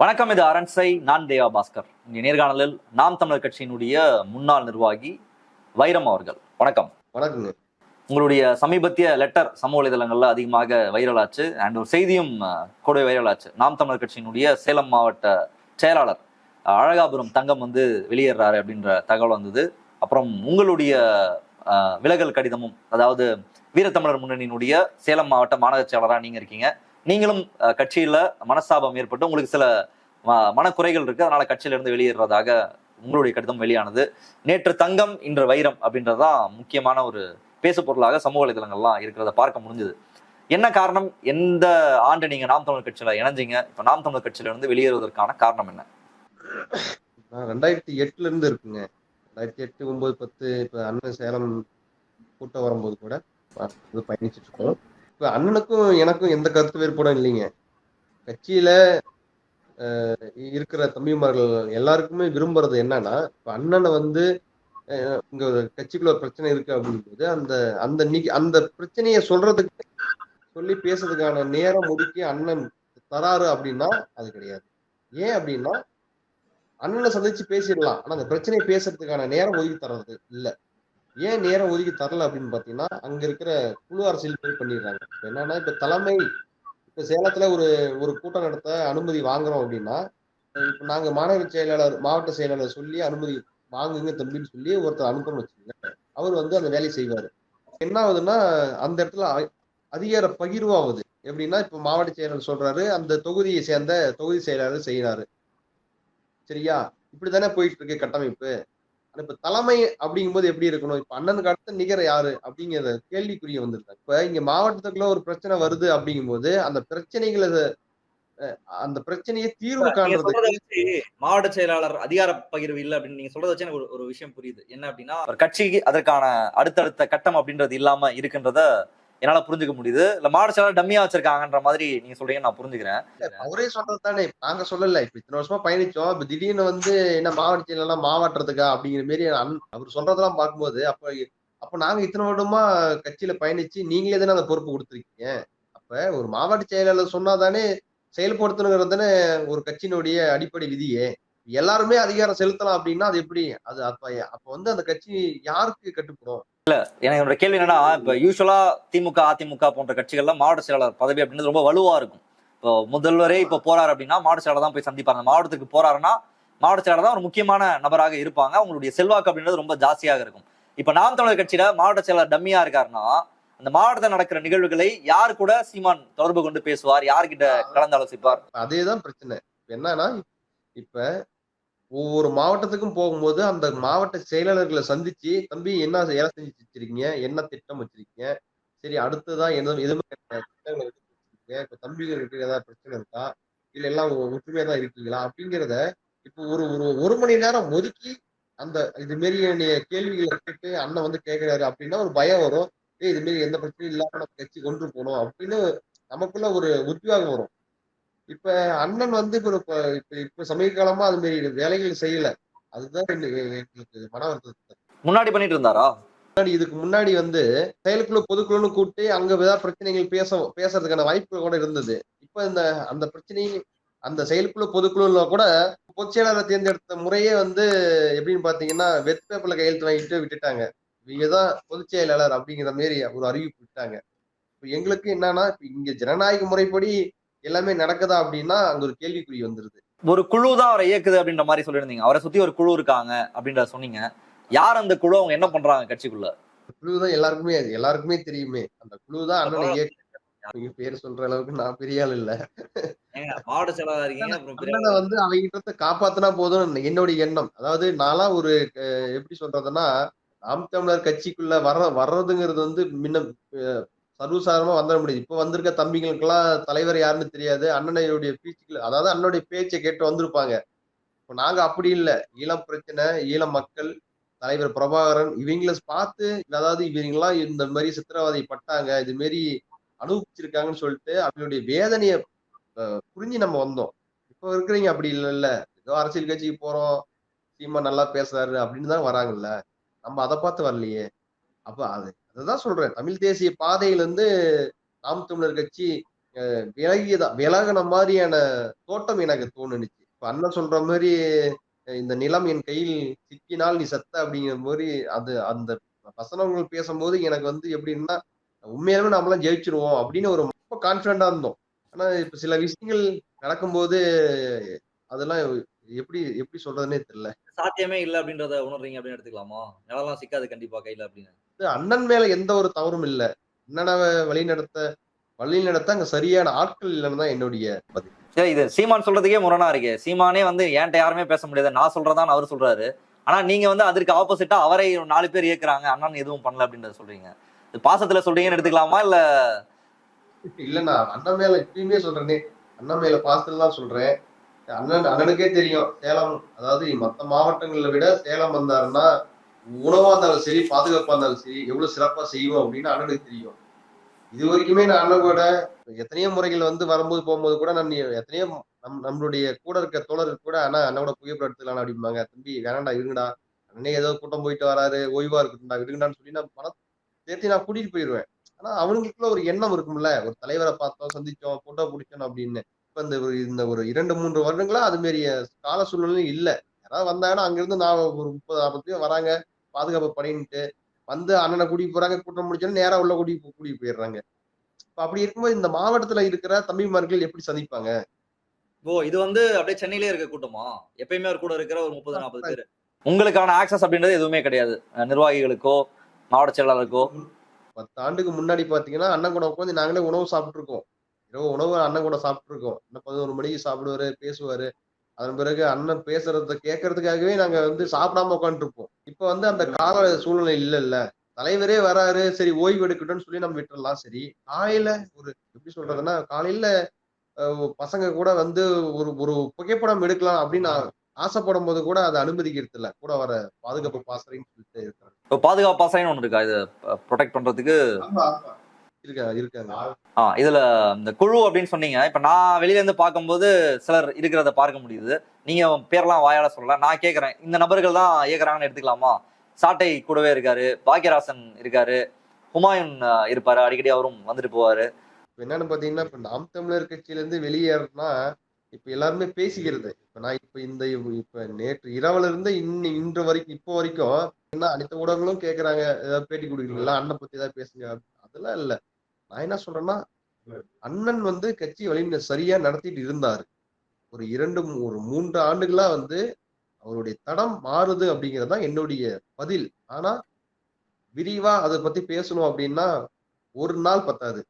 வணக்கம் இது அரண்சை நான் தேவா பாஸ்கர். இந்த நேர்காணலில் நாம் தமிழர் கட்சியினுடைய முன்னாள் நிர்வாகி வைரம் அவர்கள். வணக்கம். வணக்கங்க. உங்களுடைய சமீபத்திய லெட்டர் சமூக வலைதளங்கள்ல அதிகமாக வைரல் ஆச்சு. அண்ட் ஒரு செய்தியும் கூட வைரல் ஆச்சு. நாம் தமிழர் கட்சியினுடைய சேலம் மாவட்ட செயலாளர் அழகாபுரம் தங்கம் வந்து வெளியேறாரு அப்படின்ற தகவல் வந்தது. அப்புறம் உங்களுடைய விலகல் கடிதமும் அதாவது வீரத்தமிழர் முன்னணியினுடைய சேலம் மாவட்ட மாநகர செயலராக நீங்க இருக்கீங்க. நீங்களும் கட்சியில மனஸ்தாபம் ஏற்பட்டு உங்களுக்கு சில ம- மனக்குறைகள் இருக்கு. அதனால கட்சியில இருந்து வெளியேறதாக உங்களுடைய கடிதம் வெளியானது. நேற்று தங்கம் இன்று வைரம் அப்படின்றதுதான் முக்கியமான ஒரு பேசு பொருளாக சமூக வலைதளங்கள்லாம் இருக்கிறத பார்க்க முடிஞ்சது. என்ன காரணம்? எந்த ஆண்டு நீங்க நாம் தமிழர் கட்சியில இணைஞ்சீங்க? இப்ப நாம் தமிழர் கட்சியில இருந்து வெளியேறுவதற்கான காரணம் என்ன? நான் ரெண்டாயிரத்தி எட்டுல இருந்து இருக்குங்க. ரெண்டாயிரத்தி எட்டு ஒன்பது பத்து இப்ப அண்ணன் சேலம் கூட்டம் வரும்போது கூட பயணிச்சுட்டு இருக்கோம். இப்ப அண்ணனுக்கும் எனக்கும் எந்த கருத்து வேறுபாடும் இல்லைங்க. கட்சியில இருக்கிற தம்பிமார்கள் எல்லாருக்குமே விரும்புறது என்னன்னா இப்ப அண்ணனை வந்து அஹ், இங்க ஒரு கட்சிக்குள்ள ஒரு பிரச்சனை இருக்கு அப்படிங்கும்போது அந்த அந்த அந்த பிரச்சனையை சொல்றதுக்கு சொல்லி பேசுறதுக்கான நேரம் ஒதுக்கி அண்ணன் தராரு அப்படின்னா அது கிடையாது. ஏன் அப்படின்னா அண்ணனை சந்திச்சு பேசிடலாம். ஆனா அந்த பிரச்சனையை பேசுறதுக்கான நேரம் ஒதுக்கி தர்றது இல்ல. ஏன் நேரம் ஒதுக்கி தரல அப்படின்னு பாத்தீங்கன்னா அங்க இருக்கிற குழு அரசியல் போய் பண்ணிடுறாங்க. இப்ப என்னன்னா இப்ப தலைமை இப்ப சேலத்துல ஒரு ஒரு கூட்டம் நடத்த அனுமதி வாங்குறோம் அப்படின்னா இப்ப நாங்க மாநகர செயலாளர் மாவட்ட செயலாளர் சொல்லி அனுமதி வாங்குங்க தம்பின்னு சொல்லி ஒருத்தர் அனுப்பணும் வச்சுக்கோங்க. அவர் வந்து அந்த வேலையை செய்வாரு. என்ன ஆகுதுன்னா அந்த இடத்துல அதிகார அதிகார பகிர்வாகுது எப்படின்னா இப்ப மாவட்ட செயலாளர் சொல்றாரு அந்த தொகுதியை சேர்ந்த தொகுதி செயலாளர் செய்யறாரு சரியா? இப்படித்தானே போயிட்டு இருக்கு கட்டமைப்பு. இப்ப தலைமை அப்படிங்கும்போது எப்படி இருக்கணும்? இப்ப அண்ணனுக்கு அடுத்த நிகர் யாரு? அப்படிங்கிற கேள்விக்குரிய வந்திருக்காங்க இப்ப இங்க மாவட்டத்துக்குள்ள ஒரு பிரச்சனை வருது அப்படிங்கும்போது அந்த பிரச்சனைகளை அந்த பிரச்சனையை தீர்வு காண்றது மாவட்ட செயலாளர் அதிகார பகிர்வு இல்லை அப்படின்னு நீங்க சொல்றத வச்சு எனக்கு ஒரு- விஷயம் புரியுது. என்ன அப்படின்னா ஒரு கட்சிக்கு அதற்கான அடுத்தடுத்த கட்டம் அப்படின்றது இல்லாம இருக்கின்றத என்னால புரிஞ்சுக்க முடியுது. இல்ல மாவட்ட செயலாளர் டம்மியா வச்சிருக்காங்கன்ற மாதிரி நீங்க சொல்றீங்க நான் புரிஞ்சுக்கிறேன். அவரே சொல்றது தானே. நாங்க சொல்லல. இப்ப இத்தனை வருஷமா பயணிச்சோம். இப்ப திடீர்னு வந்து என்ன மாவட்ட செயலெல்லாம் மாவாட்டுறதுக்கா அப்படிங்கிற மாரி அவர் சொல்றதெல்லாம் பார்க்கும்போது அப்ப அப்ப நாங்க இத்தனை வருடமா கட்சியில பயணிச்சு நீங்களே தானே அந்த பொறுப்பு கொடுத்துருக்கீங்க. அப்ப ஒரு மாவட்ட செயலாளர் சொன்னாதானே செயல்படுத்தணுங்கிறது தானே ஒரு கட்சியினுடைய அடிப்படை விதியே. எல்லாருமே அதிகாரம் செலுத்தலாம் அப்படின்னா அது எப்படி? அது அப்ப அப்ப வந்து அந்த கட்சி யாருக்கு கட்டுப்படும்? எனக்கு என்னோட கேள்வி என்னன்னா இப்ப யூஸ்வலா திமுக அதிமுக போன்ற கட்சிகள்ல மாவட்ட செயலாளர் பதவி அப்படின்றது ரொம்ப வலுவா இருக்கும். இப்போ முதல்வரே இப்ப போறாரு அப்படின்னா மாவட்ட செயலாளர் தான் போய் சந்திப்பாங்க. மாவட்டத்துக்கு போறாருன்னா மாவட்ட செயலாளர் தான் ஒரு முக்கியமான நபராக இருப்பாங்க. அவங்களுடைய செல்வாக்கு அப்படின்றது ரொம்ப ஜாஸ்தியாக இருக்கும். இப்ப நாம் தமிழர் கட்சியில மாவட்ட செயலாளர் டம்மியா இருக்காருன்னா அந்த மாவட்டத்தில் நடக்கிற நிகழ்வுகளை யார் கூட சீமான் தொடர்பு கொண்டு பேசுவார்? யார்கிட்ட கலந்து ஆலோசிப்பார்? அதேதான் பிரச்சனை. என்னன்னா இப்ப ஒவ்வொரு மாவட்டத்துக்கும் போகும்போது அந்த மாவட்ட செயலாளர்களை சந்திச்சு தம்பி என்ன வேலை செஞ்சு வச்சிருக்கீங்க? என்ன திட்டம் வச்சிருக்கீங்க? சரி அடுத்ததான் என்ன எது திட்டங்களை திட்டங்கள் இருக்கு வச்சிருக்கீங்க? இப்ப தம்பிகளுக்கு ஏதாவது பிரச்சனை இருக்கா? இல்ல எல்லாம் ஒற்றுமையா தான் இருக்கீங்களா? அப்படிங்கிறத இப்போ ஒரு ஒரு ஒரு மணி நேரம் ஒதுக்கி அந்த இது மாரி என்னைய கேள்விகளை கேட்டு அண்ணன் வந்து கேட்கிறாரு அப்படின்னா ஒரு பயம் வரும். ஏய் இது மாரி எந்த பிரச்சனையும் இல்லாம நம்ம கட்சி கொண்டு போகணும் அப்படின்னு நமக்குள்ள ஒரு உத்வேகம் வரும். இப்ப அண்ணன் வந்து இப்ப இப்ப இப்ப சமீப காலமா அது மாதிரி வேலைகள் செய்யல. அதுதான் எங்க- எங்களுக்கு மன வருத்தத்தை முன்னாடி பண்ணிட்டு இருந்தாரா? முன்னாடி இதுக்கு முன்னாடி வந்து செயலுக்குழு பொதுக்குழுன்னு கூப்பிட்டு அங்க ஏதாவது பிரச்சனைகள் பேச பேசுறதுக்கான வாய்ப்புகள் கூட இருந்தது. இப்ப இந்த அந்த பிரச்சனை அந்த செயற்குழு பொதுக்குழுல கூட பொதுச் செயலாளரை தேர்ந்தெடுத்த முறையே வந்து எப்படின்னு பாத்தீங்கன்னா வெத் பேப்பர்ல கையெழுத்து வாங்கிட்டு விட்டுட்டாங்க. இவங்கதான் பொதுச் செயலாளர் அப்படிங்கிற மாதிரி ஒரு அறிவிப்பு விட்டாங்க. இப்ப எங்களுக்கு என்னன்னா இப்ப இங்க ஜனநாயக முறைப்படி எல்லாமே நடக்குதா அப்படின்னா அங்க ஒரு கேள்விக்குறி வந்துருது. ஒரு குழு தான் அவரை இயக்குது அப்படின்ற மாதிரி சொல்லியிருந்தீங்க. அவரை சுத்தி ஒரு குழு இருக்காங்க அப்படின்றத சொன்னீங்க. யார் அந்த குழு? அவங்க என்ன பண்றாங்க கட்சிக்குள்ள? குழு தான் எல்லாருக்குமே எல்லாருக்குமே தெரியுமே. அந்த குழு தான் அண்ணனை இயக்க நீங்க பேர் சொல்ற அளவுக்கு நான் பெரிய ஆள் இல்ல. மாவட்ட செயலாளர் இருக்கீங்க வந்து அவங்க காப்பாத்தினா போதும் என்னுடைய எண்ணம். அதாவது நான்லாம் ஒரு எப்படி சொல்றதுன்னா நாம் தமிழர் கட்சிக்குள்ள வர்ற வர்றதுங்கிறது வந்து முன்ன அஹ், வந்துட முடியாது. இப்ப வந்திருக்க தம்பிங்களுக்கெல்லாம் தலைவர் யாருன்னு தெரியாது. அண்ணனையுடைய பேச்சுக்கள் அதாவது அண்ணனுடைய பேச்சை கேட்டு வந்திருப்பாங்க. இப்ப நாங்க அப்படி இல்லை. ஈழம் பிரச்சனை ஈழம் மக்கள் தலைவர் பிரபாகரன் இவங்கள பார்த்து அதாவது இவங்கெல்லாம் இந்த மாதிரி சித்திரவதை பட்டாங்க இது மாரி அனுபவிச்சிருக்காங்கன்னு சொல்லிட்டு அவங்களுடைய வேதனையை புரிஞ்சு நம்ம வந்தோம். இப்போ இருக்கிறீங்க அப்படி இல்லைல்ல. ஏதோ அரசியல் கட்சிக்கு போறோம் சீமா நல்லா பேசுறாரு அப்படின்னு தான் வராங்கல்ல. நம்ம அதை பார்த்து வரலையே. அப்ப அது அதுதான் சொல்றேன். தமிழ் தேசிய பாதையில இருந்து நாம் தமிழர் கட்சி அஹ் விலகியதா விலகின மாதிரியான தோட்டம் எனக்கு தோணுனுச்சு. இப்ப அண்ணன் சொல்ற மாதிரி இந்த நிலம் என் கையில் சிக்கினால் நீ செத்த அப்படிங்கிற மாதிரி அது அந்த வசனங்கள் பேசும்போது எனக்கு வந்து எப்படின்னா உண்மையாலுமே நம்மளாம் ஜெயிச்சிருவோம் அப்படின்னு ஒரு ரொம்ப கான்பிடண்டா இருந்தோம். ஆனா இப்ப சில விஷயங்கள் நடக்கும்போது அதெல்லாம் எப்படி எப்படி சொல்றதுன்னே தெரியல. சாத்தியமே இல்ல அப்படின்றத உணர்றீங்க அப்படின்னு எடுத்துக்கலாமா? நிலம்லாம் சிக்காது கண்டிப்பா கையில அப்படின்னு. அண்ணன் மேல எந்த ஒரு தவறும் இல்ல. அண்ணனை வழி நடத்த? வழி நடத்த அங்க சரியான ஆட்கள் இல்லைன்னு தான் என்னுடைய பதில். சரி இது சீமான் சொல்றதுக்கே முரணா இருக்கு. சீமானே வந்து என்கிட்ட யாருமே பேச முடியாது. நான் சொல்றதான் அவர் சொல்றாரு. ஆனா நீங்க வந்து அதற்கு ஆப்போசிட்டா அவரை நாலு பேர் ஏக்குறாங்க. அண்ணன் எதுவும் பண்ணல அப்படின்றத சொல்றீங்க. இது பாசத்துல சொல்றீங்கன்னு எடுத்துக்கலாமா இல்ல? இல்லண்ணா அண்ணன் மேல இப்பயுமே சொல்றேனே. அண்ணன் மேல பாசத்துல தான் சொல்றேன். அண்ணன் அண்ணனுக்கே தெரியும். சேலம் அதாவது மத்த மாவட்டங்களை விட சேலம் வந்தாருன்னா உணவா இருந்தாலும் சரி பாதுகாப்பா இருந்தாலும் சரி எவ்வளவு சிறப்பா செய்வோம் அப்படின்னு அண்ணனுக்கு தெரியும். இது வரைக்குமே நான் அண்ணன் கூட எத்தனையோ முறைகள் வந்து வரும்போது போகும்போது கூட நான் எத்தனையோ நம் நம்மளுடைய கூட இருக்க தோழர் கூட அண்ணா அண்ணனோட புகைப்படம் எடுத்துக்கலாம் அப்படிம்பாங்க. தம்பி வேணாண்டா இருங்கடா. அண்ணனே ஏதோ கூட்டம் போயிட்டு வராரு ஓய்வா இருக்கட்டும்டா விடுங்கடான்னு சொல்லி நான் பணம் சேர்த்து நான் கூட்டிட்டு போயிடுவேன் ஆனா அவங்களுக்குள்ள ஒரு எண்ணம் இருக்கும்ல. ஒரு தலைவரை பார்த்தோம் சந்திச்சோம் போட்டோ பிடிச்சோம் அப்படின்னு. இப்ப இந்த ஒரு இந்த ஒரு இரண்டு மூன்று வருடங்களா அது மாரி கால சூழ்நிலையும் இல்லை. யாராவது வந்தாங்கன்னா அங்கிருந்து நான் ஒரு முப்பது நாற்பது பேர் வராங்க. பாதுகாப்பு பண்ணிட்டு வந்து அண்ணனை கூட்டிட்டு போறாங்க கூட்டம் முடிச்சோன்னா நேரா உள்ள கூட்டி கூட்டிட்டு போயிடுறாங்க. இப்ப அப்படி இருக்கும்போது இந்த மாவட்டத்துல இருக்கிற தம்பிமார்கள் எப்படி சந்திப்பாங்க? ஓ இது வந்து அப்படியே சென்னையிலே இருக்க கூட்டமா? எப்பயுமே ஒரு கூட இருக்கிற ஒரு முப்பது நாற்பது பேர். உங்களுக்கான ஆக்சஸ் அப்படின்றது எதுவுமே கிடையாது. நிர்வாகிகளுக்கோ மாவட்ட செயலாளருக்கோ. பத்து ஆண்டுக்கு முன்னாடி பாத்தீங்கன்னா அண்ணன் கூட உட்காந்து நாங்களே உணவு சாப்பிட்டு இருக்கோம் இரவு உணவு அண்ணன் கூட சாப்பிட்டு இருக்கோம் இன்னும் பதினோரு மணிக்கு சாப்பிடுவாரு பேசுவாரு. அதன் பிறகு அண்ணன் பேசுறத கேட்கறதுக்காகவே நாங்க வந்து சாப்பிடாம உட்காந்துருப்போம் இப்ப வந்து அந்த கால சூழ்நிலை இல்ல இல்ல தலைவரே வராரு சரி ஓய்வு எடுக்கட்டும்னு சொல்லி நம்ம விட்டுறலாம். சரி காலையில ஒரு எப்படி சொல்றதுன்னா காலையில பசங்க கூட வந்து ஒரு ஒரு புகைப்படம் எடுக்கலாம் அப்படின்னு ஆசைப்படும் போது கூட அதை அனுமதிக்கிறது இல்ல கூட வர பாதுகாப்பு பாசறைன்னு சொல்லிட்டு இருக்காங்க இப்போ பாதுகாப்பு பாசனைன்னு ஒன்று இருக்கா? இதை ப்ரொடெக்ட் பண்றதுக்கு? இதுல இந்த குழு அப்படின்னு சொன்னீங்க. இப்ப நான் வெளியில இருந்து பார்க்கும்போது சிலர் இருக்கிறத பார்க்க முடியுது. நீங்க பேர்லாம் வாயால சொல்லல. நான் கேக்குறேன். இந்த நபர்கள் தான் இயக்குறாங்கன்னு எடுத்துக்கலாமா? சாட்டை கூடவே இருக்காரு. பாக்கியராசன் இருக்காரு. ஹுமாயூன் இருப்பாரு. அடிக்கடி அவரும் வந்துட்டு போவாரு. என்னன்னு பாத்தீங்கன்னா இப்ப நாம் தமிழர் கட்சியில இருந்து வெளியேறினா இப்ப எல்லாருமே பேசிக்கிறது. இப்ப நான் இப்ப இந்த இப்ப நேற்று இரவுல இருந்து இன்னி இன்று வரைக்கும் இப்போ வரைக்கும் என்ன அனைத்து ஊடகங்களும் கேக்குறாங்க. ஏதாவது பேட்டி கொடுக்குறீங்களா? அண்ணன் பத்தி ஏதாவது பேசுங்க. அதெல்லாம் இல்ல. நான் என்ன சொல்றேன்னா அண்ணன் வந்து கட்சி வழி சரியா நடத்திட்டு இருந்தாரு. ஒரு இரண்டு ஒரு மூன்று ஆண்டுகளா வந்து அவருடைய தடம் மாறுது அப்படிங்கிறது தான் என்னுடைய பதில். ஆனா விரிவா அதை பத்தி பேசணும் அப்படின்னா ஒரு நாள் பத்தாது.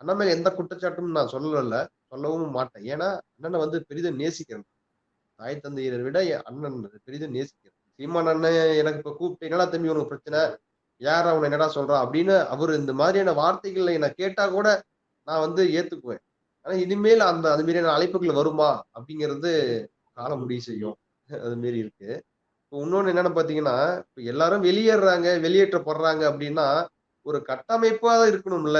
அண்ணன் மேல எந்த குற்றச்சாட்டும் நான் சொல்லல சொல்லவும் மாட்டேன். ஏன்னா அண்ணனை வந்து பெரிதும் நேசிக்கிறேன். தாய் தந்தையரை விட என் அண்ணன் பெரிதும் நேசிக்கிறேன். சீமான் அண்ணன் எனக்கு இப்ப கூப்பிட்டு என்னடா தம்பி உனக்கு பிரச்சனை? யார் அவனை என்னடா சொல்றான் அப்படின்னு அவர் இந்த மாதிரியான வார்த்தைகளை என்னை கேட்டா கூட நான் வந்து ஏத்துக்குவேன். ஆனா இனிமேல் அந்த அது மாதிரியான அழைப்புகள் வருமா அப்படிங்கிறது காலம் முடிவு செய்யும். அது மாரி இருக்கு. இப்போ இன்னொன்று என்னன்னு பாத்தீங்கன்னா இப்போ எல்லாரும் வெளியேறாங்க வெளியேற்றப்படுறாங்க அப்படின்னா ஒரு கட்டமைப்பாக இருக்கணும்ல.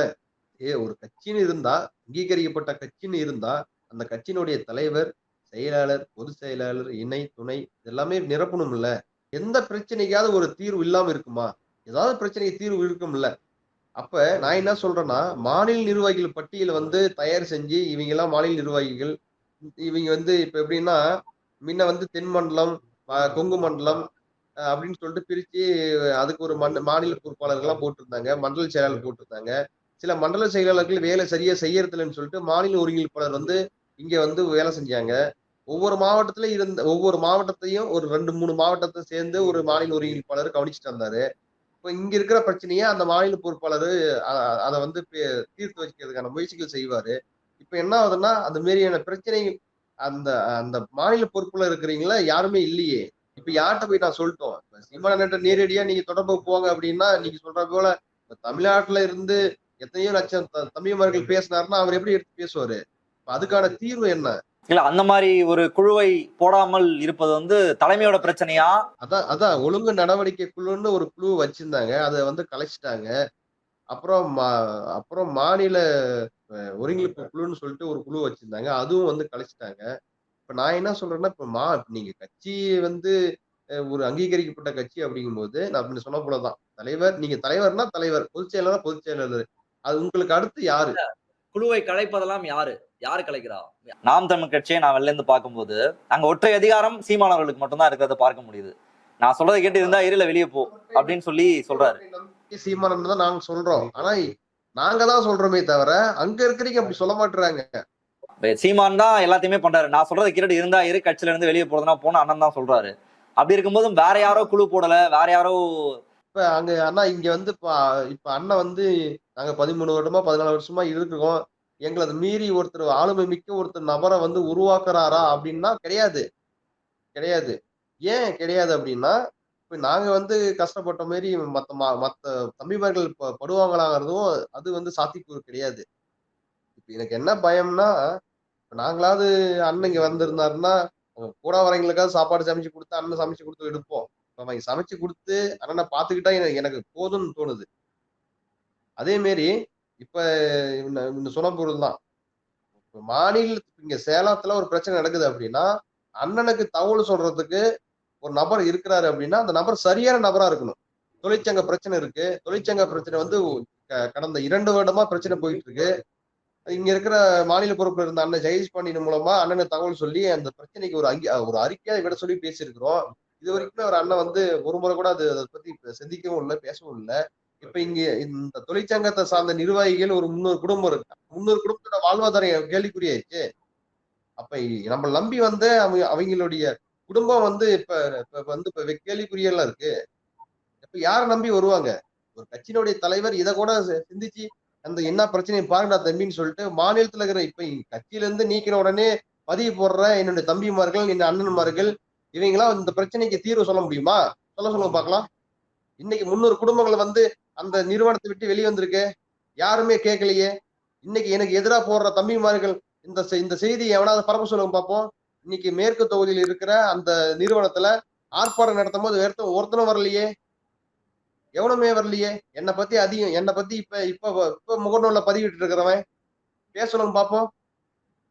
ஏ ஒரு கட்சின்னு இருந்தா அங்கீகரிக்கப்பட்ட கட்சின்னு இருந்தா அந்த கட்சியினுடைய தலைவர் செயலாளர் பொதுச் செயலாளர் இணை துணை இதெல்லாமே நிரப்பணும்ல. எந்த பிரச்சனைக்காவது ஒரு தீர்வு இல்லாம இருக்குமா? ஏதாவது பிரச்சனைக்கு தீர்வு இருக்கும்ல. அப்ப நான் என்ன சொல்றேன்னா மாநில நிர்வாகிகள் பட்டியலை வந்து தயார் செஞ்சு இவங்க எல்லாம் மாநில நிர்வாகிகள் இவங்க வந்து இப்ப எப்படின்னா முன்ன வந்து தென் மண்டலம் கொங்கு மண்டலம் அப்படின்னு சொல்லிட்டு பிரிச்சு அதுக்கு ஒரு மண்ட மாநில பொறுப்பாளர்கள்லாம் போட்டிருந்தாங்க மண்டல செயலாளர் போட்டிருந்தாங்க. சில மண்டல செயலாளர்கள் வேலை சரியா செய்யறதில்லைன்னு சொல்லிட்டு மாநில ஒருங்கிணைப்பாளர் வந்து இங்க வந்து வேலை செஞ்சாங்க. ஒவ்வொரு மாவட்டத்துல இருந்த ஒவ்வொரு மாவட்டத்தையும் ஒரு ரெண்டு மூணு மாவட்டத்தை சேர்ந்து ஒரு மாநில ஒருங்கிணைப்பாளர் கவனிச்சுட்டு வந்தாரு. இப்போ இங்க இருக்கிற பிரச்சனையை அந்த மாநில பொறுப்பாளர் அதை வந்து தீர்த்து வைக்கிறதுக்கான முயற்சிகள் செய்வாரு. இப்ப என்ன ஆகுதுன்னா அந்த மாதிரியான பிரச்சனை அந்த அந்த மாநில பொறுப்புல இருக்கிறீங்களா யாருமே இல்லையே. இப்ப யார்கிட்ட போய் நான் சொல்லிட்டோம் இப்ப சீமானன்ட்ட நேரடியா நீங்க தொடர்பு போங்க அப்படின்னா நீங்க சொல்ற போல இப்போ தமிழ்நாட்டுல இருந்து எத்தனையோ லட்சம் த- தமிழ்மார்கள் பேசினாருன்னா அவர் எப்படி எடுத்து பேசுவாரு? அதுக்கான தீர்வு என்ன? இல்ல அந்த மாதிரி ஒரு குழுவை போடாமல் இருப்பது வந்து தலைமையோட பிரச்சனையா? அதான் அதான் ஒழுங்கு நடவடிக்கை குழுன்னு ஒரு குழு வச்சிருந்தாங்க. அதை வந்து கலைச்சிட்டாங்க. அப்புறம் அப்புறம் மாநில ஒருங்கிணைப்பு குழுன்னு சொல்லிட்டு ஒரு குழு வச்சிருந்தாங்க. அதுவும் வந்து கலைச்சிட்டாங்க. இப்ப நான் என்ன சொல்றேன்னா இப்ப மா நீங்க கட்சி வந்து ஒரு அங்கீகரிக்கப்பட்ட கட்சி அப்படிங்கும்போது நான் அப்படி சொன்ன போலதான். தலைவர் நீங்க தலைவர்னா தலைவர் பொதுச் செயலாளர் பொதுச் செயலாளர் அது உங்களுக்கு அடுத்து யாரு? குழுவை கலைப்பதெல்லாம் யாரு? யாரு கலைக்கிறா? நாம் தமிழ் கட்சியை நான் வெளில இருந்து பார்க்கும்போது அங்க ஒற்றை அதிகாரம் சீமானவர்களுக்கு மட்டும்தான் இருக்கிறத பார்க்க முடியுது. நான் சொல்றதை கேட்டு இருந்தா இருல வெளியே போ அப்படின்னு சொல்லி சொல்றாரு. சீமானன் தான் நாங்க சொல்றோம். ஆனா நாங்க தான் சொல்றோமே தவிர அங்க இருக்கிறீங்க அப்படி சொல்ல மாட்டுறாங்க. சீமான் தான் எல்லாத்தையுமே பண்றாரு. நான் சொல்றதை கேட்டு இருந்தா இரு கட்சியில இருந்து வெளியே போறதுனா போன அண்ணன் தான் சொல்றாரு. அப்படி இருக்கும்போது வேற யாரோ குழு போடல வேற யாரோ இப்ப அங்க அண்ணா இங்க வந்து இப்ப இப்ப அண்ணன் வந்து நாங்க பதிமூணு வருடமா பதினாலு வருஷமா இருக்கிறோம் எங்களது மீறி ஒருத்தர் ஆளுமை மிக்க ஒருத்தர் நபரை வந்து உருவாக்குறாரா அப்படின்னா கிடையாது. கிடையாது. ஏன் கிடையாது அப்படின்னா இப்போ நாங்கள் வந்து கஷ்டப்பட்ட மாரி மற்ற மற்ற மத்த தம்பிமார்கள் ப- படுவாங்களாங்கிறதும் அது வந்து சாத்தியக்கூறு கிடையாது. இப்போ எனக்கு என்ன பயம்னா இப்போ நாங்களாவது அண்ணன் இங்கே வந்திருந்தாருன்னா கூட வரவங்களுக்காவது சாப்பாடு சமைச்சு கொடுத்து அண்ணன் சமைச்சு கொடுத்து எடுப்போம். இப்போ அவங்க சமைச்சு கொடுத்து அண்ணனை பார்த்துக்கிட்டா எனக்கு எனக்கு போதும்னு தோணுது. அதே மாரி இப்ப இன்னும் இந்த சொன்ன பொருள் தான் இப்ப மாநிலத்துக்கு இங்க சேலத்துல ஒரு பிரச்சனை நடக்குது அப்படின்னா அண்ணனுக்கு தகவல் சொல்றதுக்கு ஒரு நபர் இருக்கிறாரு அப்படின்னா அந்த நபர் சரியான நபரா இருக்கணும். தொழிற்சங்க பிரச்சனை இருக்கு. தொழிற்சங்க பிரச்சனை வந்து க- கடந்த இரண்டு வருடமா பிரச்சனை போயிட்டு இருக்கு இங்க இருக்கிற மாநில பொறுப்புல இருந்த அண்ணன் ஜெயேஷ் பாண்டியன் மூலமா அண்ணனுக்கு தகவல் சொல்லி அந்த பிரச்சனைக்கு ஒரு அங்கி ஒரு அறிக்கையை விட சொல்லி பேசியிருக்கிறோம். இது வரைக்குமே ஒரு அண்ணன் வந்து ஒரு முறை கூட அது அதை பத்தி சிந்திக்கவும் இல்லை பேசவும் இல்லை. இப்ப இங்க இந்த தொழிற்சங்கத்தை சார்ந்த நிர்வாகிகள் ஒரு முன்னூறு குடும்பம் இருக்கு. முன்னூறு குடும்பத்தோட வாழ்வாதாரம் கேள்விக்குறியாச்சு அப்ப நம்ம நம்பி வந்து அவங்க அவங்களுடைய குடும்பம் வந்து இப்ப இப்ப வந்து இப்ப கேள்விக்குறியெல்லாம் இருக்கு. இப்ப யார நம்பி வருவாங்க? ஒரு கட்சியினுடைய தலைவர் இதை கூட சிந்திச்சு அந்த என்ன பிரச்சனையை பாருடா தம்பின்னு சொல்லிட்டு மாநிலத்துல இருக்கிற இப்ப கட்சியில இருந்து நீக்கின உடனே பதிவு போடுற என்னுடைய தம்பிமார்கள் என் அண்ணன்மார்கள் இவங்களாம் இந்த பிரச்சனைக்கு தீர்வு சொல்ல முடியுமா? சொல்ல சொல்லுங்க பாக்கலாம் இன்னைக்கு முன்னூறு குடும்பங்களை வந்து அந்த நிறுவனத்தை விட்டு வெளியே வந்திருக்கு? யாருமே கேட்கலையே. இன்னைக்கு எனக்கு எதிராக போடுற தம்பிமார்கள் இந்த செ- இந்த செய்தி எவனாவது பரப்ப சொல்லுங்க பார்ப்போம் இன்னைக்கு மேற்கு தொகுதியில் இருக்கிற அந்த நிறுவனத்துல ஆர்ப்பாட்டம் நடத்தும் போது ஒருத்தன் ஒருத்தனும் வரலையே. எவனுமே வரலையே. என்னை பத்தி அதிகம் என்னை பத்தி இப்ப இப்ப இப்ப முகநூல்ல பதிவிட்டு இருக்கிறவன். பேசணும் பார்ப்போம்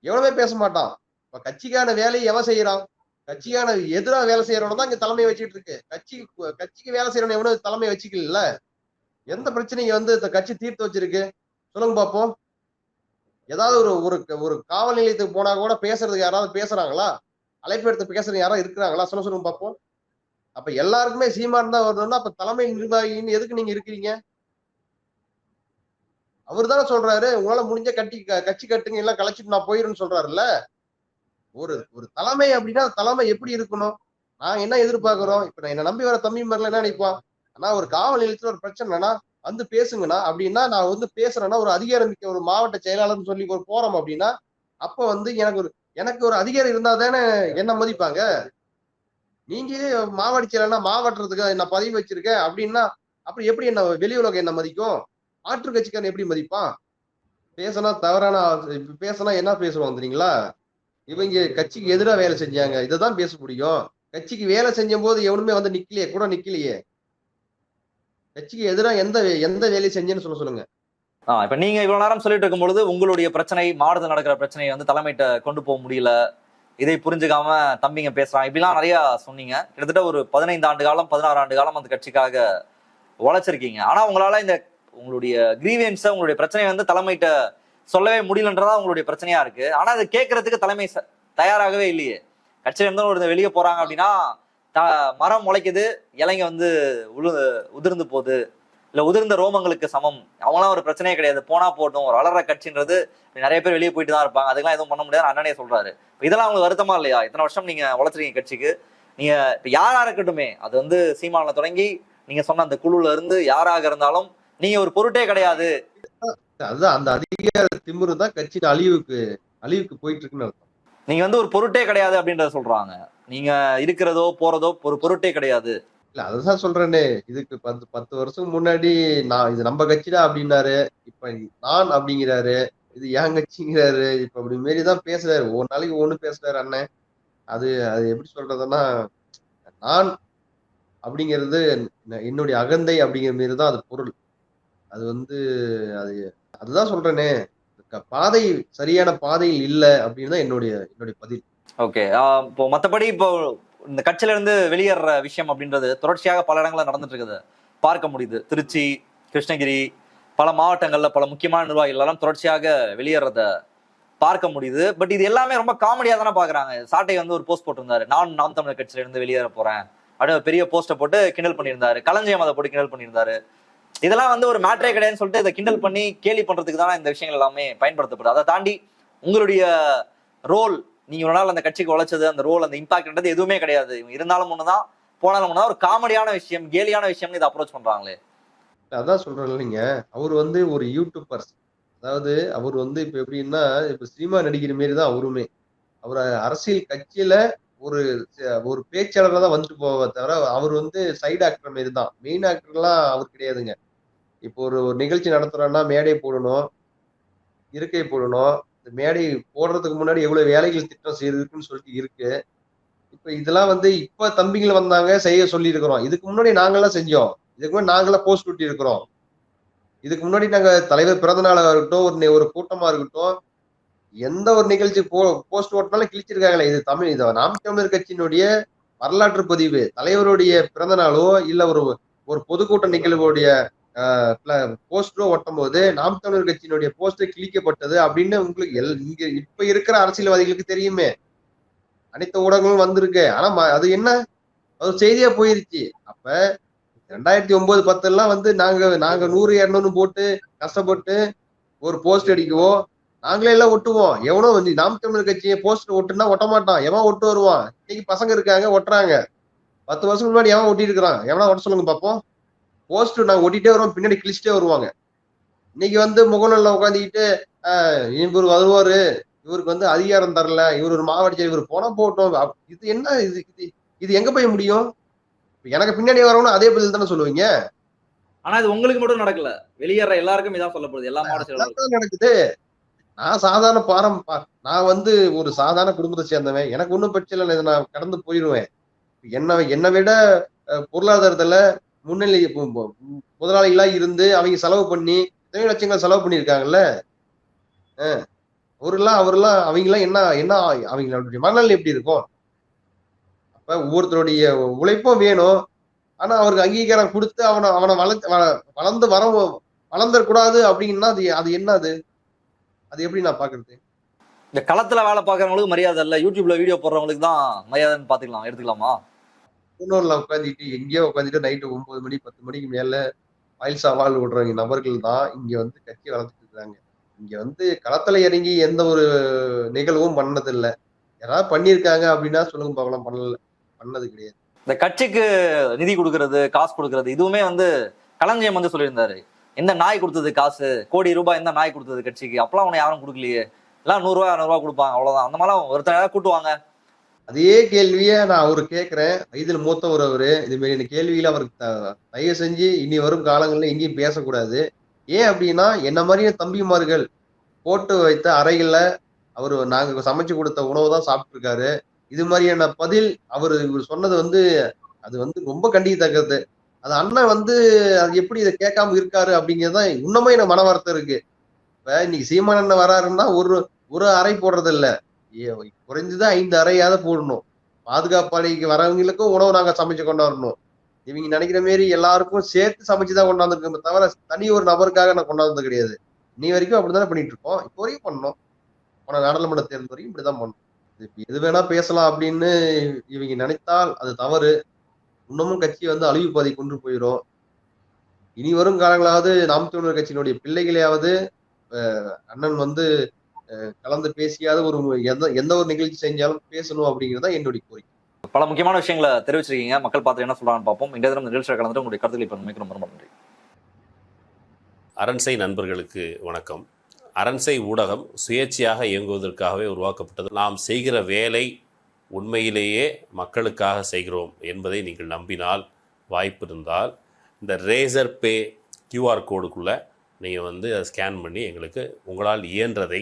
எவனுமே பேச மாட்டான். இப்ப கட்சிக்கான வேலையை எவன் செய்யறான்? கட்சிக்கான எதிராக வேலை செய்யறவன தான் இங்க தலைமை வச்சுட்டு இருக்கு. கட்சி கட்சிக்கு வேலை செய்யறவன எவனும் தலைமை வச்சுக்கல எந்த பிரச்சனையை வந்து இந்த கட்சி தீர்த்து வச்சிருக்கு? சொல்லுங்க பார்ப்போம் ஏதாவது ஒரு ஒரு ஒரு காவல் நிலையத்துக்கு போனா கூட பேசுறதுக்கு யாராவது பேசுறாங்களா? அழைப்பு எடுத்து பேசுறது யாராவது இருக்கிறாங்களா? சொல்ல சொல்லுங்க பார்ப்போம் அப்ப எல்லாருக்குமே சீமான் தான் வரணும்னா அப்ப தலைமை நிர்வாகின்னு எதுக்கு நீங்க இருக்கிறீங்க? அவர் தானே சொல்றாரு உங்களால முடிஞ்ச கட்டி க- கட்சி கட்டுங்க எல்லாம் கலைச்சிட்டு நான் போயிருன்னு சொல்றாருல்ல? ஒரு ஒரு தலைமை அப்படின்னா தலைமை எப்படி இருக்கணும்? நான் என்ன எதிர்பார்க்கிறோம்? இப்ப நான் என்ன நம்பி வர தம்பி மாதிரிலாம் என்ன நினைப்பான்? ஆனா ஒரு காவல் நிலையத்துல ஒரு பிரச்சனைனா வந்து பேசுங்கண்ணா. அப்படின்னா நான் வந்து பேசுறேன்னா ஒரு அதிகாரம் மிக்க ஒரு மாவட்ட செயலாளர்னு சொல்லி ஒரு போறோம் அப்படின்னா அப்ப வந்து எனக்கு ஒரு எனக்கு ஒரு அதிகாரம் இருந்தா தானே என்ன மதிப்பாங்க? நீங்களே மாவட்ட செயலாளர் மாவட்டத்துக்கு நான் பதிவு வச்சிருக்கேன் அப்படின்னா அப்படி எப்படி என்ன வெளி உலகம் என்ன மதிக்கும்? ஆற்று கட்சிக்காரன் எப்படி மதிப்பான்? பேசினா தவறான பேசினா என்ன பேசுவாங்க தெரியுங்களா? இவங்க கட்சிக்கு எதிராக வேலை செஞ்சாங்க. இதை தான் பேச முடியும். கட்சிக்கு வேலை செஞ்சும் போது எவனுமே வந்து நிக்கலையே கூட நிக்கலையே. கட்சிக்கு எதிராக எந்த எந்த வேலையை செஞ்சேன்னு சொல்ல சொல்லுங்க. ஆ இப்ப நீங்க இவ்வளவு நேரம் சொல்லிட்டு இருக்கும் பொழுது உங்களுடைய பிரச்சனை மாடுதல் நடக்கிற பிரச்சனையை வந்து தலைமையிட்ட கொண்டு போக முடியல. இதை புரிஞ்சுக்காம தம்பிங்க பேசுறான் இப்படிலாம் நிறைய சொன்னீங்க. கிட்டத்தட்ட ஒரு பதினைந்து ஆண்டு காலம் பதினாறு ஆண்டு காலம் அந்த கட்சிக்காக உழைச்சிருக்கீங்க. ஆனா உங்களால இந்த உங்களுடைய கிரீவியன்ஸை உங்களுடைய பிரச்சனையை வந்து தலைமையிட்ட சொல்லவே முடியலன்றதா உங்களுடைய பிரச்சனையா இருக்கு. ஆனா அதை கேட்கறதுக்கு தலைமை ச- தயாராகவே இல்லையே. கட்சியில இருந்து ஒரு வெளியே போறாங்க அப்படின்னா மரம் முளைக்குது இலைங்க வந்து உழு உதிர்ந்து போகுது. இல்ல உதிர்ந்த ரோமங்களுக்கு சமம். அவங்களாம் ஒரு பிரச்சனையே கிடையாது. போனா போட்டும் ஒரு வளர்ற கட்சின்றது நிறைய பேர் வெளியே போயிட்டு தான் இருப்பாங்க. அதுக்கெல்லாம் எதுவும் பண்ண முடியாது அண்ணனே சொல்றாரு. இதெல்லாம் உங்களுக்கு வருத்தமா இல்லையா? இத்தனை வருஷம் நீங்க வளர்த்துறீங்க கட்சிக்கு. நீங்க இப்ப யாரா இருக்கட்டுமே அது வந்து சீமானில தொடங்கி நீங்க சொன்ன அந்த குழுல இருந்து யாராக இருந்தாலும் நீங்க ஒரு பொருட்டே கிடையாது. அதுதான் அந்த அதிகார திமிரு தான் கட்சியின் அழிவுக்கு அழிவுக்கு போயிட்டு இருக்குன்னு அர்த்தம். நீங்க வந்து ஒரு பொருட்டே கிடையாது அப்படின்றத சொல்றாங்க. நீங்க இருக்கிறதோ போறதோ ஒரு பொருட்டே கிடையாது. இல்ல அதுதான் சொல்றேனே. இதுக்கு பத்து பத்து வருஷம் முன்னாடி நான் இது நம்ம கட்சிடா அப்படின்னாரு. இப்ப நான் அப்படிங்கிறாரு. இது ஏன் கட்சிங்கிறாரு. இப்ப அப்படி மாரி தான் பேசுறாரு. ஒரு நாளைக்கு ஒண்ணு பேசுறாரு அண்ணன் அது அது எப்படி சொல்றதுன்னா நான் அப்படிங்கிறது என்னுடைய அகந்தை அப்படிங்கிற மாரி தான் அது பொருள். அது வந்து அது அதுதான் சொல்றேனே. பாதை சரியான பாதையில் இல்லை அப்படின்னு தான் என்னுடைய என்னுடைய பதில். ஓகே இப்போ மற்றபடி இப்போ இந்த கட்சியில இருந்து வெளியேற விஷயம் அப்படின்றது தொடர்ச்சியாக பல இடங்களில் நடந்துட்டு இருக்குது பார்க்க முடியுது. திருச்சி கிருஷ்ணகிரி பல மாவட்டங்களில் பல முக்கியமான நிர்வாகிகள் எல்லாம் தொடர்ச்சியாக வெளியேறத பார்க்க முடியுது. பட் இது எல்லாமே ரொம்ப காமெடியாக தானே பார்க்குறாங்க. சாட்டை வந்து ஒரு போஸ்ட் போட்டிருந்தாரு. நான் நாம் தமிழர் கட்சியில இருந்து வெளியேற போறேன். அப்படின்னு பெரிய போஸ்ட்டை போட்டு கிண்டல் பண்ணியிருந்தாரு. களஞ்சியம் அதை போட்டு கிண்டல் பண்ணியிருந்தாரு. இதெல்லாம் வந்து ஒரு மேட்ரே கிடையாதுன்னு சொல்லிட்டு இதை கிண்டல் பண்ணி கேலி பண்றதுக்கு தானே இந்த விஷயங்கள் எல்லாமே பயன்படுத்தப்படுது. அதை தாண்டி உங்களுடைய ரோல் நீங்க ஒரு நாள் அந்த கட்சிக்கு உழைச்சது அந்த ரோல் அந்த இம்பாக்ட்ன்றது எதுவுமே கிடையாது. இருந்தாலும் ஒண்ணுதான் போனாலும் ஒண்ணுதான். ஒரு காமெடியான விஷயம் கேலியான விஷயம்னு இதை அப்ரோச் பண்றாங்களே. அதான் சொல்றேன் இல்லைங்க அவர் வந்து ஒரு யூடியூபர்ஸ் அதாவது அவர் வந்து இப்ப எப்படின்னா இப்ப சினிமா நடிக்கிற மாரி தான் அவருமே. அவர் அரசியல் கட்சியில ஒரு ஒரு பேச்சாளராக தான் வந்துட்டு போவ தவிர அவர் வந்து சைடு ஆக்டர் மாரி தான் மெயின் ஆக்டர்லாம் அவர் கிடையாதுங்க. இப்போ ஒரு ஒரு நிகழ்ச்சி நடத்துறோம்னா மேடை போடணும் இருக்கை போடணும் இந்த மேடை போடுறதுக்கு முன்னாடி எவ்வளவு வேலைகள் திட்டம் செய்யறதுக்குன்னு சொல்லிட்டு இருக்கு. இப்ப இதெல்லாம் வந்து இப்ப தம்பிகள் வந்தாங்க செய்ய சொல்லி இருக்கிறோம் இதுக்கு முன்னாடி நாங்கெல்லாம் செஞ்சோம். இதுக்கு முன்னாடி நாங்களாம் போஸ்ட் ஒட்டி இருக்கிறோம் இதுக்கு முன்னாடி நாங்க தலைவர் பிறந்த நாளாக இருக்கட்டும் ஒரு ஒரு கூட்டமா இருக்கட்டும் எந்த ஒரு நிகழ்ச்சி போ போஸ்ட் ஓட்டினாலும் கிழிச்சிருக்காங்களே. இது தமிழ் இது நாம் தமிழர் கட்சியினுடைய வரலாற்று பதிவு. தலைவருடைய பிறந்த நாளோ இல்ல ஒரு ஒரு பொதுக்கூட்ட நிகழ்வுடைய போஸ்டரோ ஒட்டும் போது நாம் தமிழர் கட்சியினுடைய போஸ்டர் கிழிக்கப்பட்டது அப்படின்னு உங்களுக்கு எல் இங்க இப்ப இருக்கிற அரசியல்வாதிகளுக்கு தெரியுமே. அனைத்து ஊடகங்களும் வந்திருக்கு. ஆனா ம- அது என்ன? அது செய்தியா போயிருச்சு. அப்ப ரெண்டாயிரத்தி ஒன்பது பத்தெல்லாம் வந்து நாங்க நாங்க நூறு இரநூறு போட்டு கஷ்டப்பட்டு ஒரு போஸ்ட் அடிக்குவோம் நாங்களே எல்லாம் ஒட்டுவோம். எவனோ வந்து நாம் தமிழர் கட்சியை போஸ்டர் ஒட்டுனா ஒட்ட மாட்டான் எவன் ஒட்டு வருவான்? இன்னைக்கு பசங்க இருக்காங்க ஒட்டுறாங்க. பத்து வருஷம் முன்னாடி எவன் ஒட்டி இருக்கிறான்? எவனா ஒட்ட சொல்லுங்க பாப்போம். போஸ்ட் நாங்க ஒட்டிட்டே வருவோம் பின்னாடி கிழிச்சிட்டே வருவாங்க. இன்னைக்கு வந்து முகநூல்ல உட்காந்துக்கிட்டு இவர் வருவாரு இவருக்கு வந்து அதிகாரம் தரல இவர் ஒரு மாவட்ட இவர் போனா போட்டோம். இது என்ன இது இது இது எங்க போய் முடியும்? எனக்கு பின்னாடி வரவனும் அதே பதில் தானே சொல்லுவீங்க? ஆனா இது உங்களுக்கு மட்டும் நடக்கல. வெளியேற எல்லாருக்கும் இதான் சொல்லப்படுது எல்லா மாவட்ட நடக்குது. நான் சாதாரண பாரம் நான் வந்து ஒரு சாதாரண குடும்பத்தை சேர்ந்தவன். எனக்கு ஒண்ணும் பிரச்சனை இல்லை நான் கடந்து போயிடுவேன் என்ன என்னை விட பொருளாதாரத்துல முன்னிலை முதலாளிகளா இருந்து அவங்க செலவு பண்ணி எத்தனையோ லட்சங்கள் செலவு பண்ணியிருக்காங்கல்ல? அவரெல்லாம் அவரெல்லாம் அவங்கெல்லாம் என்ன என்ன அவங்களுடைய மனநிலை எப்படி இருக்கும்? அப்ப ஒவ்வொருத்தருடைய உழைப்பும் வேணும். ஆனா அவருக்கு அங்கீகாரம் கொடுத்து அவனை அவனை வளர்த்து வ- வளர்ந்து வர வளர்ந்துடக்கூடாது அப்படின்னா அது அது என்ன அது? அது எப்படி நான் பாக்குறது இந்த களத்துல வேலை பாக்குறவங்களுக்கு மரியாதை இல்லை. யூடியூப்ல வீடியோ போடுறவங்களுக்கு தான் மரியாதைன்னு பாத்துக்கலாம் எடுத்துக்கலாமா? முன்னூர்ல உட்காந்துட்டு எங்கேயோ உட்காந்துட்டு நைட்டு ஒன்பது மணி பத்து மணிக்கு மேல வயல் சவால் விடுறவங்க நபர்கள் தான் இங்க வந்து கட்சி வளர்த்துட்டு இருக்காங்க. இங்க வந்து களத்துல இறங்கி எந்த ஒரு நிகழ்வும் பண்ணது இல்ல யாராவது பண்ணியிருக்காங்க அப்படின்னா சொல்லுங்க பார்க்கலாம் பண்ணல பண்ணது கிடையாது. இந்த கட்சிக்கு நிதி கொடுக்கறது காசு கொடுக்கறது இதுவுமே வந்து களஞ்சியம் வந்து சொல்லியிருந்தாரு. எந்த நாய் கொடுத்தது காசு? கோடி ரூபாய் எந்த நாய் கொடுத்தது கட்சிக்கு? அப்பெல்லாம் உன யாரும் கொடுக்கலையே. எல்லாம் நூறு ரூபாய் இரநூறுவா கொடுப்பாங்க அவ்வளவுதான். அந்த மாதிரிலாம் ஒருத்தர் யாராவது கூட்டுவாங்க. அதே கேள்வியை நான் அவரு கேட்கிறேன் வயதில் மூத்தவர் அவரு. இதுமாரி இந்த கேள்வியில அவருக்கு த- தயவு செஞ்சு இனி வரும் காலங்களில் எங்கேயும் பேசக்கூடாது. ஏன் அப்படின்னா என்ன மாதிரியே தம்பிமார்கள் போட்டு வைத்த அறைகளில் அவர் நாங்கள் சமைச்சு கொடுத்த உணவு தான் சாப்பிட்ருக்காரு இது மாதிரியான பதில் அவர் இவர் சொன்னது வந்து அது வந்து ரொம்ப கண்டிக்கத்தக்கது. அது அண்ணன் வந்து அது எப்படி இதை கேட்காம இருக்காரு அப்படிங்கிறது தான் இன்னுமே எனக்கு மன வார்த்தை இருக்கு. இப்போ இன்னைக்கு சீமான் அண்ணன் வராருன்னா ஒரு ஒரு அறை போடுறது இல்லை ஏ- ஐந்து அறையாவது போடணும். பாதுகாப்பாளிக்கு வரவங்களுக்கும் உணவு நாங்க சமைச்சு கொண்டாடணும் இவங்க நினைக்கிற மாரி எல்லாருக்கும் சேர்த்து சமைச்சு தான் கொண்டாந்துருக்கோம் தவிர தனி ஒரு நபருக்காக நான் கொண்டாந்தது கிடையாது. நீ வரைக்கும் அப்படிதானே பண்ணிட்டு இருக்கோம். இப்போ வரைக்கும் பண்ணணும். போன நாடாளுமன்ற தேர்தல் வரைக்கும் இப்படிதான் பண்ணணும். எது வேணா பேசலாம் அப்படின்னு இவங்க நினைத்தால் அது தவறு. இன்னமும் கட்சி வந்து அழிவு பாதை கொண்டு போயிடும் இனி வரும் காலங்களாவது நாம் தமிழர் கட்சியினுடைய பிள்ளைகளையாவது அண்ணன் வந்து கலந்து பேசியாவது ஒரு எந்த எந்த ஒரு நிகழ்ச்சி செஞ்சாலும் பேசணும் அப்படிங்கிறது தான் என்னுடைய கோரிக்கை. பல முக்கியமான விஷயங்களை தெரிவிச்சிருக்கீங்க. மக்கள் பார்த்து என்ன சொல்றாங்கன்னு பார்ப்போம். இன்றைய தினம் நிகழ்ச்சியில் கலந்துட்டு உங்களுடைய கருத்துக்களை இப்போ மிக ரொம்ப ரொம்ப நன்றி. அரண்சை நண்பர்களுக்கு வணக்கம். அரண்சை ஊடகம் சுயேட்சையாக இயங்குவதற்காகவே உருவாக்கப்பட்டது. நாம் செய்கிற வேலை உண்மையிலேயே மக்களுக்காக செய்கிறோம் என்பதை நீங்கள் நம்பினால் வாய்ப்பு இருந்தால் இந்த ரேசர் பே கியூஆர் கோடுக்குள்ளே நீங்கள் வந்து அதை ஸ்கேன் பண்ணி எங்களுக்கு உங்களால் இயன்றதை